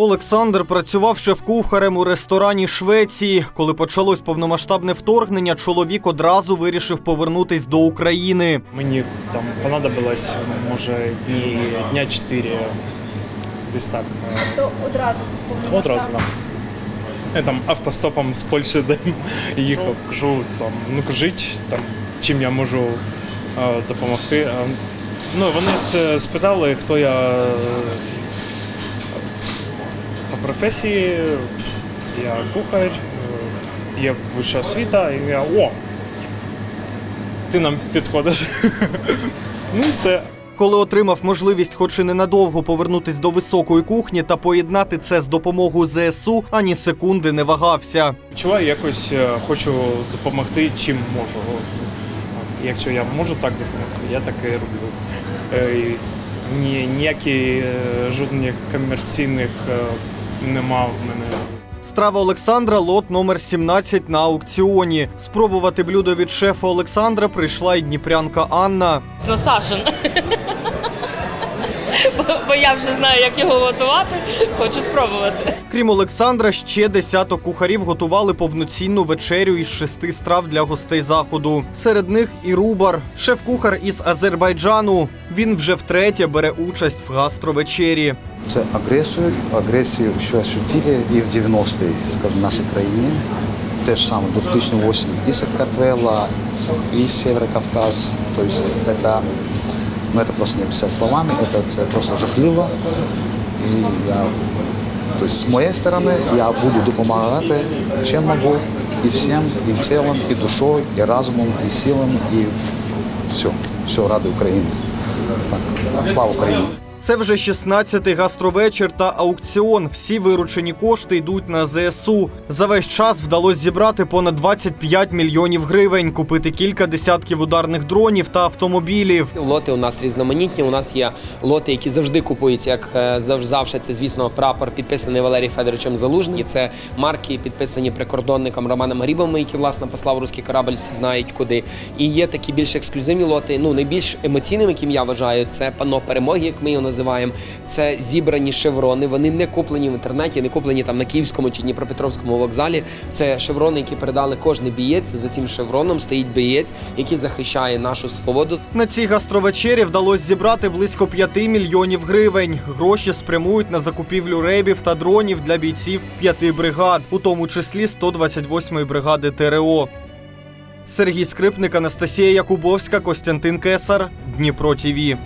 Олександр працював шеф-кухарем у ресторані Швеції. Коли почалось повномасштабне вторгнення, чоловік одразу вирішив повернутись до України. Мені там понадобилось, може, дні, дня 4, десь так. То одразу Одразу там. Я там автостопом з Польщі де їхав, кажу, там, ну кажіть, там, чим я можу е, допомогти. Ну, вони спитали, хто я е, професії, я кухар, е, є вища освіта, і я о! Ти нам підходиш. Ну і все. Коли отримав можливість, хоч і ненадовго повернутись до високої кухні та поєднати це з допомогою ЗСУ, ані секунди не вагався. Відчуваю, якось е, хочу допомогти, чим можу. Якщо я можу так допомогти, я так і роблю. Е, Ні, ніякі жодних комерційних нема в мене. Страва Олександра лот номер 17 на аукціоні. Спробувати блюдо від шефа Олександра прийшла і дніпрянка Анна. З Сашин. Бо, бо я вже знаю, як його готувати. Хочу спробувати. Крім Олександра, ще десяток кухарів готували повноцінну вечерю із шести страв для гостей заходу. Серед них і Рубар, шеф-кухар із Азербайджану. Він вже втретє бере участь в гастровечері. Це агресію, агресію, що ощутили і в 90-ті, скажімо, в нашій країні. Те ж саме 2008 і Сакартвела, і Северокавказ. Тобто це, ну, це просто не описать словами, це, это просто жахливо. І я, тобто, з моєї сторони, я буду допомагати, чим можу, і всім, і тілом, і душою, і разумом, і силами, і все, все ради України. Так, слава Україні! Це вже 16-й гастровечір та аукціон. Всі виручені кошти йдуть на ЗСУ. За весь час вдалося зібрати понад 25 мільйонів гривень, купити кілька десятків ударних дронів та автомобілів. Лоти у нас різноманітні. У нас є лоти, які завжди купуються, як е, завжди. Це, звісно, прапор підписаний Валерієм Федоровичем Залужним. І це марки, підписані прикордонником Романом Грібом, який власне послав руський корабль, всі знають куди. І є такі більш ексклюзивні лоти. Ну найбільш емоційним, яким я вважаю, це пано перемоги, як ми його називаємо. Це зібрані шеврони. Вони не куплені в інтернеті, не куплені там на Київському чи Дніпропетровському вокзалі. Це шеврони, які передали кожний бієць. За цим шевроном стоїть бієць, який захищає нашу свободу. На цій гастровечері вдалося зібрати близько 5 мільйонів гривень. Гроші спрямують на закупівлю ребів та дронів для бійців п'яти бригад, у тому числі 128-ї бригади ТРО. Сергій Скрипник, Анастасія Якубовська, Костянтин Кесар, Дніпро ТІВІ.